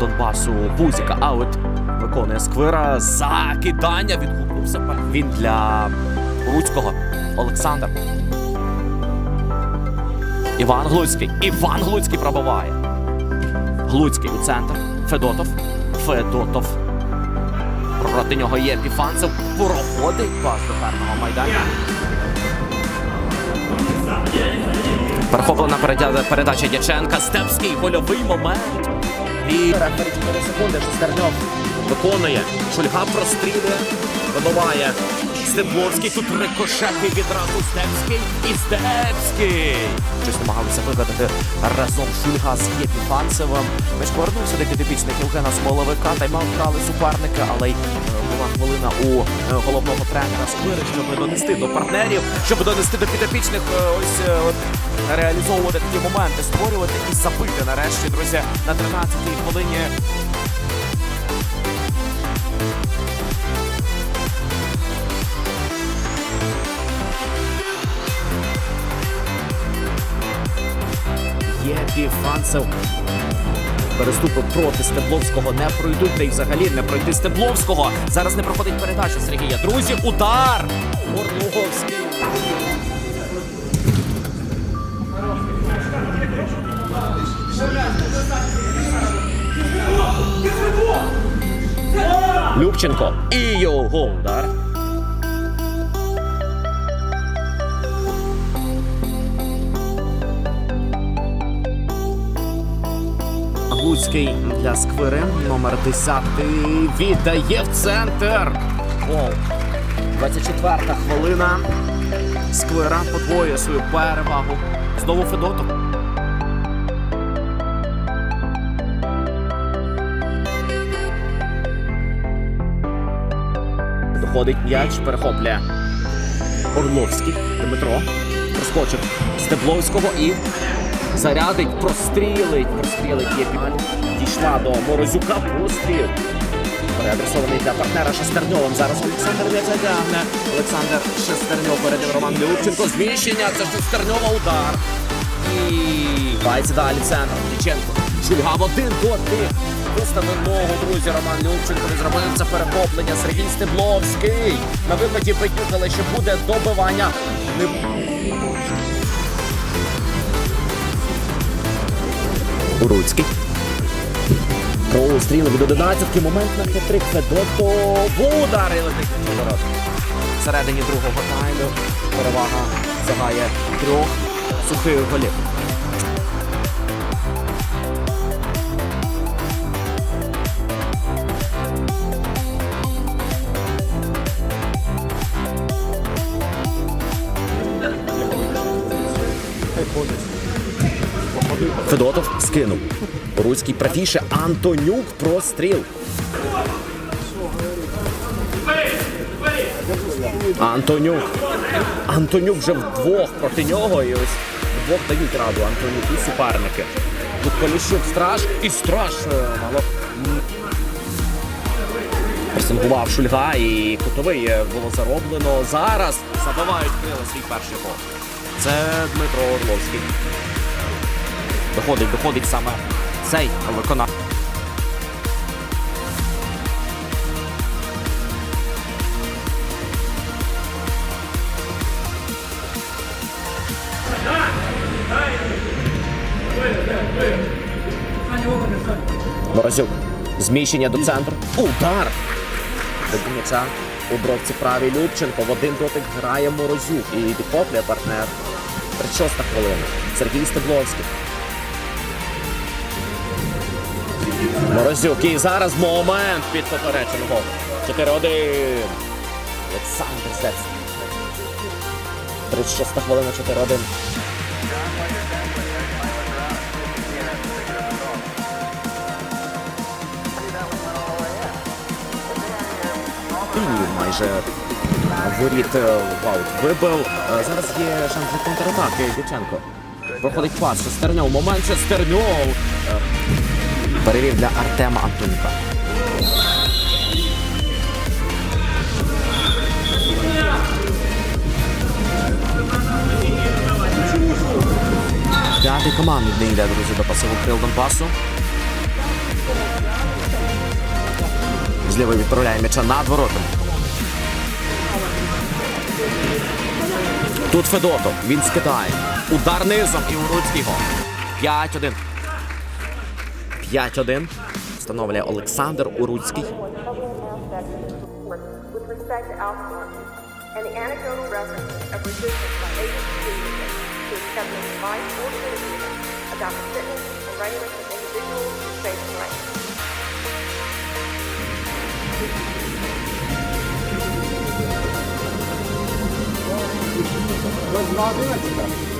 Донбасу Бузіка. Аут виконує сквира. Закидання відгукнувся. Він для Руцького. Олександр. Іван Глуцький. Іван Глуцький пробиває. Глуцький у центр. Федотов. Федотов. Проти нього є Піфанцев. Проходить пас до карного майданчика. Перехоплена передача Дяченка. Степський гольовий момент. І рефері 4 секунди. Шестерньов виконує. Шульга прострілює. Вибиває. Стебловський. Тут рикошети відразу Степський. І Степський. Щось намагалися вигадати разом Шульга з Єпіфанцевим. Меч повернувся до підопічних Євгена Смоловика. Тайм-аут брали суперники, але й е, була хвилина у е, головного тренера Сквири, щоб донести до партнерів, щоб донести до підопічних е, ось реалізовувати такі моменти, створювати і забити нарешті, друзі, на 13-й хвилині. Єпіфанцев. Переступи проти Стебловського не пройдуть, та й взагалі не пройти Стебловського. Зараз не проходить передача Сергія. Друзі, удар! Орловський. Любченко. І його удар. Луцький для сквири. Номер 10 віддає в центр. Гол. 24 хвилина. Сквира подвоює свою перевагу. Знову Федотов. Доходить м'яч, перехоплює Орловський. Дмитро. Проскочив Стебловського і зарядить, прострілить, прострілить Єпімаль. Дійшла до Морозюка, простріл. Переадресований для партнера Шестерньовим. Зараз Олександр не затягне. Олександр Шестерньов передив Роман Любченко. Зміщення. Це Шестерньова удар. І Байці далі центр. Діченко. Шульга в один дотик. Виставив ногу, друзі, Роман Любченко. Зробив це перехоплення. Сергій Стебловський. На виході Петюкали, що буде добивання. Не Уруцький. Простріли від 11-ки. момент на хитрик Федотов. Удар і летить від ворот. Всередині другого тайму перевага сягає трьох сухих голів. Федотов скинув. Руський правіше. Антонюк простріл. Антонюк. Антонюк вже вдвох проти нього. І ось вдвох дають раду Антонюк і суперники. Тут Поліщук страж і страж е, мало. Пресингував Шульга і кутовий е, було зароблено. Зараз забивають крила свій перший гол. Це Дмитро Орловський. Доходить, доходить саме цей виконав. Морозюк. Зміщення до центру. Удар! До м'яча у бровці правій Любченко. В один дотик грає Морозюк. І підхоплює партнер. 36 хвилина. Сергій Стебловський. Морозюк. І зараз момент під попереченого. 4-1. Олександр Стецький. 36 хвилина 4-1. І майже воріт Ваут вибив. Е, Зараз є шанс для контратаки. Дяченко. Проходить пас. Шестерньов. Момент Шестерньов. Е, Перевів для Артема Антонюка. П'ятий командний йде, друзі, до пасових крил Донбасу. З лівої відправляє м'яча над воротами. Тут Федотов. Він скидає. Удар низом і Уруцький гол. 5-1. 5-1. Встановлює Олександр Уруцький. about fitness or readiness of individuals 危ないって。